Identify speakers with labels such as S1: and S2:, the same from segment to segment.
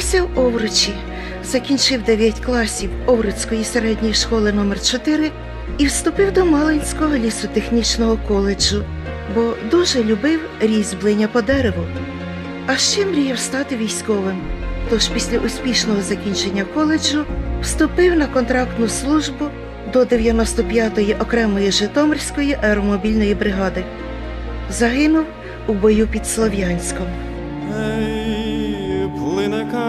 S1: Народився в Овручі, закінчив 9 класів Овруцької середньої школи номер 4 і вступив до Малинського лісотехнічного коледжу, бо дуже любив різьблення по дереву. А ще мріяв стати військовим. Тож після успішного закінчення коледжу вступив на контрактну службу до 95-ї окремої Житомирської аеромобільної бригади. Загинув у бою під Слов'янськом.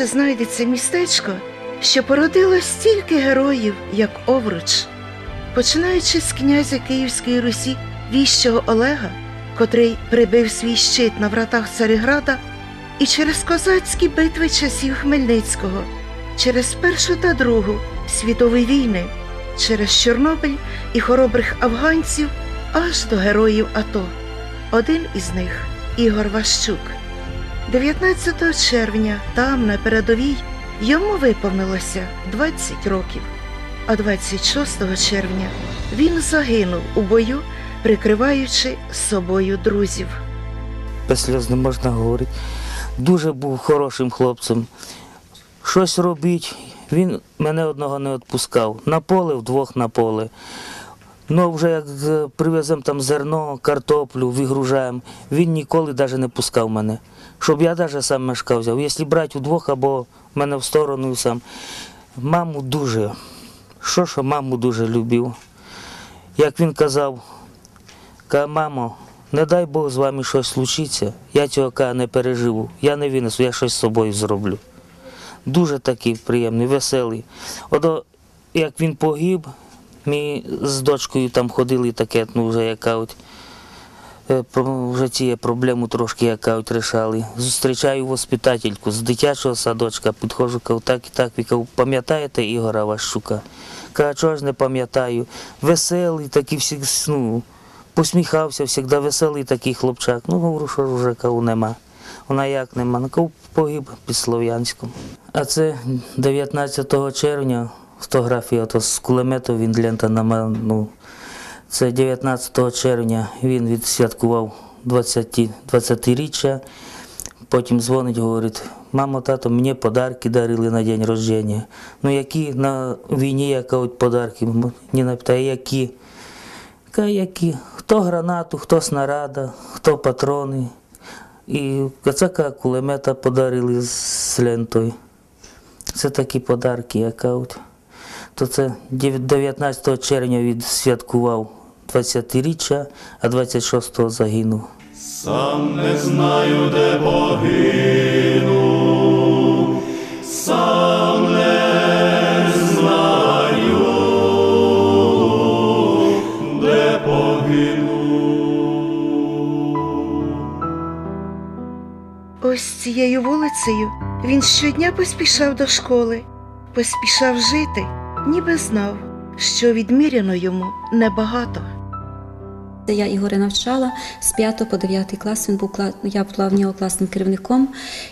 S1: Навряд знайдеться містечко, що породило стільки героїв, як Овруч, починаючи з князя Київської Русі віщого Олега, котрий прибив свій щит на вратах Царіграда, і через козацькі битви часів Хмельницького, через Першу та Другу світові війни, через Чорнобиль і хоробрих афганців аж до героїв АТО. Один із них Ігор Ващук. 19 червня там, на передовій, йому виповнилося 20 років, а 26 червня він загинув у бою, прикриваючи собою друзів.
S2: без сльоз не можна говорити. Дуже був хорошим хлопцем. Щось робіть, він мене одного не відпускав. На поле, вдвох на поле. Ну, вже як привеземо там зерно, картоплю, вигружаємо, він ніколи навіть не пускав мене. Щоб я навіть сам мешкав взяв. Якщо брати удвох або мене в сторону сам. Маму дуже. Що, що маму дуже любив. Як він казав, Каже, мамо, не дай Бог з вами щось случиться, я цього каже, не переживу, я не винесу, я щось з собою зроблю. Дуже такий приємний, веселий. Ото як він погиб, ми з дочкою там ходили таке, ну вже яка от, вже ці проблему трошки яка рішали. Зустрічаю воспитательку з дитячого садочка, підходжу, кажу, так і так, кажу, пам'ятаєте Ігора Ващука? Каже, чого ж не пам'ятаю. Веселий, такий всі, ну, посміхався, завжди веселий такий хлопчак. Ну, говорю, що вже кого нема. Вона як нема, ну кого погиб під Слов'янськом. А це 19 червня фотографія ото з кулемету він лента на ну, це 19 червня він відсвяткував 20, 20-річчя. Потім дзвонить, говорить, мамо, тато, мені подарки дарили на день рождення. Ну які на війні, яка от подарки? Ніна питає, які? Каже, які? Хто гранату, хто снарада, хто патрони. І кацака кулемета подарили з лентою. Це такі подарки, яка от. То це 19 червня відсвяткував 20-річчя, а 26-го загинув.
S3: Сам не знаю, де погину, сам не знаю, де погину.
S1: Ось цією вулицею він щодня поспішав до школи, поспішав жити, ніби знав, що відміряно йому небагато.
S4: Де я Ігоря навчала з 5 по 9 клас. Він був я була в нього класним керівником.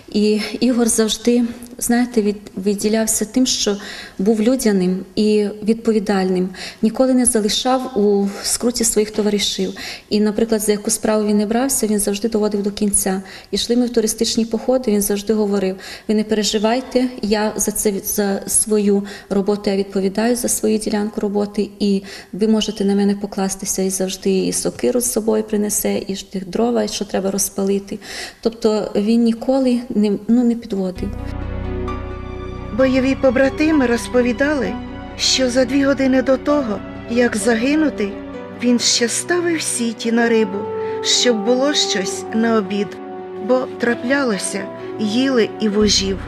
S4: І Ігор завжди, знаєте, від, відділявся тим, що був людяним і відповідальним. Ніколи не залишав у скруті своїх товаришів. І, наприклад, за яку справу він не брався, він завжди доводив до кінця. Ішли ми в туристичні походи. Він завжди говорив: ви не переживайте, я за це за свою роботу я відповідаю за свою ділянку роботи, і ви можете на мене покластися і завжди і сокиру з собою принесе, і тих дрова, що треба розпалити. Тобто він ніколи не, ну, не підводив.
S1: Бойові побратими розповідали, що за дві години до того, як загинути, він ще ставив сіті на рибу, щоб було щось на обід, бо траплялося, їли і вожів.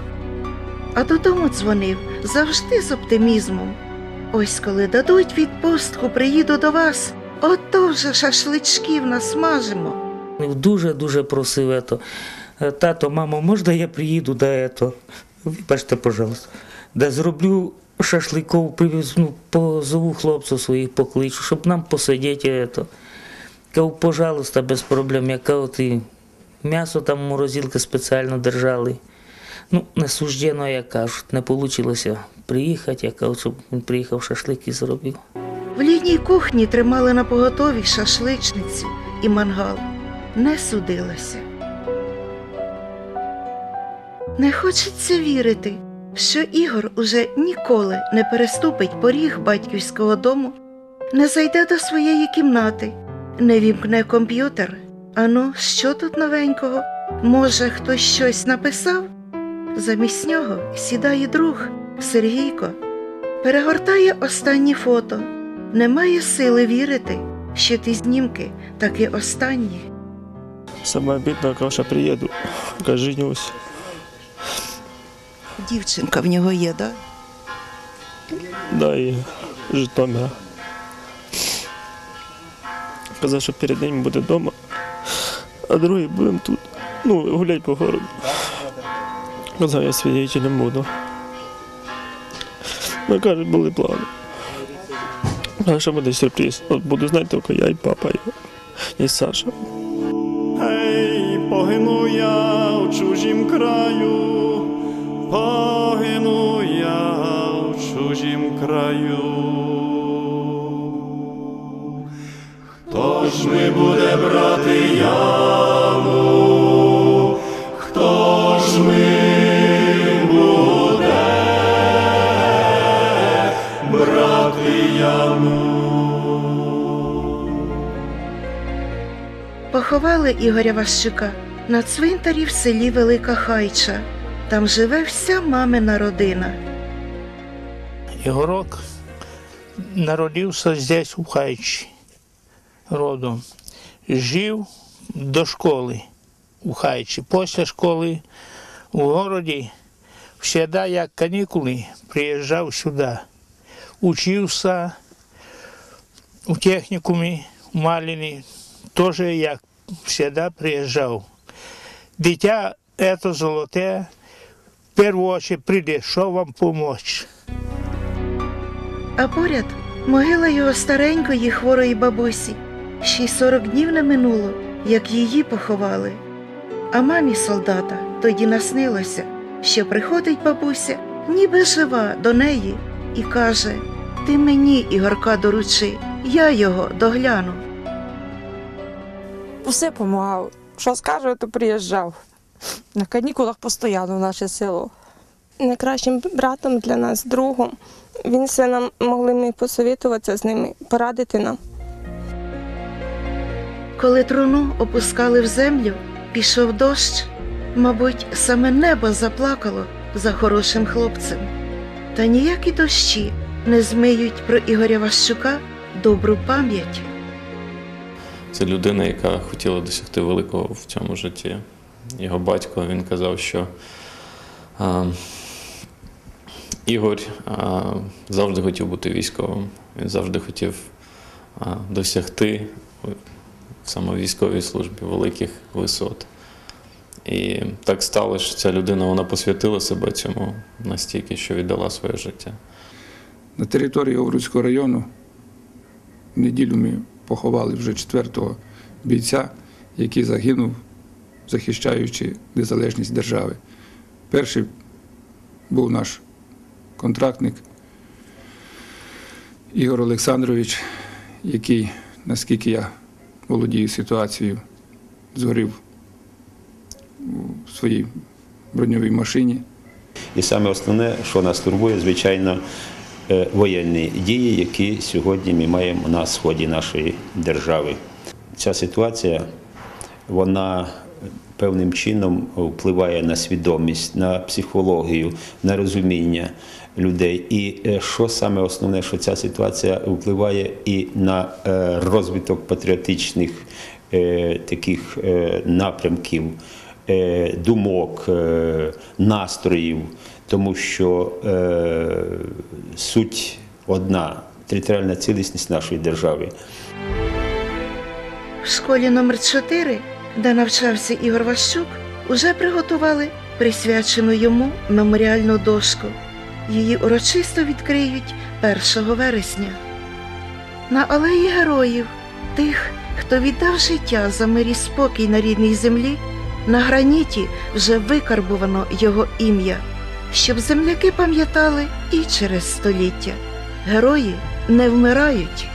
S1: А додому дзвонив завжди з оптимізмом. Ось коли дадуть відпустку, приїду до вас, ото вже шашличків насмажимо.
S2: Дуже-дуже просив ето. Е, Тато, мамо, можна я приїду до ето? Вибачте, пожалуйста. Да зроблю шашликов, привезу, ну, позову хлопців своїх покличу, щоб нам посидіти ето. Кажу, пожалуйста, без проблем. Я кажу, ти м'ясо там морозилки спеціально держали. Ну, не суждено, як кажуть, не вийшло приїхати. Я кажу, щоб він приїхав шашлик і зробив.
S1: В літній кухні тримали на поготові шашличницю і мангал. Не судилося. Не хочеться вірити, що Ігор уже ніколи не переступить поріг батьківського дому, не зайде до своєї кімнати, не вімкне комп'ютер. Ану, що тут новенького? Може, хтось щось написав? Замість нього сідає друг Сергійко, перегортає останні фото. Немає сили вірити, що ті знімки таки останні.
S5: Саме коли ще приїду, яка женюсь.
S1: Дівчинка в нього є, да?
S5: Да, і Житомира. Казав, що перед ним буде вдома, а другий будемо тут. Ну, гулять по городу. Казав, я свідчителем буду. Ну, каже, були плани. А що буде сюрприз? От буду знати тільки я і папа, і, і Саша.
S3: Ей, погину я в чужім краю, погину я в чужім краю. Хто ж ми буде брати яму? Хто ж ми буде брати яму?
S1: Поховали Ігоря Ващука на цвинтарі в селі Велика Хайча. Там живе вся мамина родина.
S6: Ігорок народився здесь, у Хайчі, родом. Жив до школи у Хайчі. Після школи у городі, завжди, як канікули, приїжджав сюди. Учився у технікумі у Маліні, теж як завжди приїжджав. Дитя це золоте, в першу прийде, що вам допомогти.
S1: А поряд могила його старенької хворої бабусі. Ще й сорок днів не минуло, як її поховали. А мамі солдата тоді наснилося, що приходить бабуся, ніби жива до неї, і каже: Ти мені, Ігорка, доручи, я його догляну.
S7: Все допомагав. Що скаже, то приїжджав. На канікулах постійно в наше село.
S8: найкращим братом для нас, другом. Він все нам могли ми посовітуватися з ними, порадити нам.
S1: Коли труну опускали в землю, пішов дощ. Мабуть, саме небо заплакало за хорошим хлопцем. Та ніякі дощі не змиють про Ігоря Ващука добру пам'ять.
S9: Це людина, яка хотіла досягти великого в цьому житті. Його батько він казав, що а, Ігор а, завжди хотів бути військовим. Він завжди хотів а, досягти саме військовій службі великих висот. І так сталося, що ця людина вона посвятила себе цьому настільки, що віддала своє життя.
S10: На території Овруцького району в неділю ми поховали вже четвертого бійця, який загинув, захищаючи незалежність держави. Перший був наш контрактник Ігор Олександрович, який, наскільки я володію ситуацією, згорів у своїй броньовій машині.
S11: І саме основне, що нас турбує, звичайно, е, воєнні дії, які сьогодні ми маємо на сході нашої держави. Ця ситуація вона певним чином впливає на свідомість, на психологію, на розуміння людей. І е, що саме основне, що ця ситуація впливає і на е, розвиток патріотичних е, таких напрямків, думок, настроїв, тому що суть одна територіальна цілісність нашої держави.
S1: В школі номер 4 де навчався Ігор Ващук, уже приготували присвячену йому меморіальну дошку. Її урочисто відкриють 1 вересня. На алеї героїв, тих, хто віддав життя за мир і спокій на рідній землі, на граніті вже викарбувано його ім'я, щоб земляки пам'ятали і через століття. Герої не вмирають,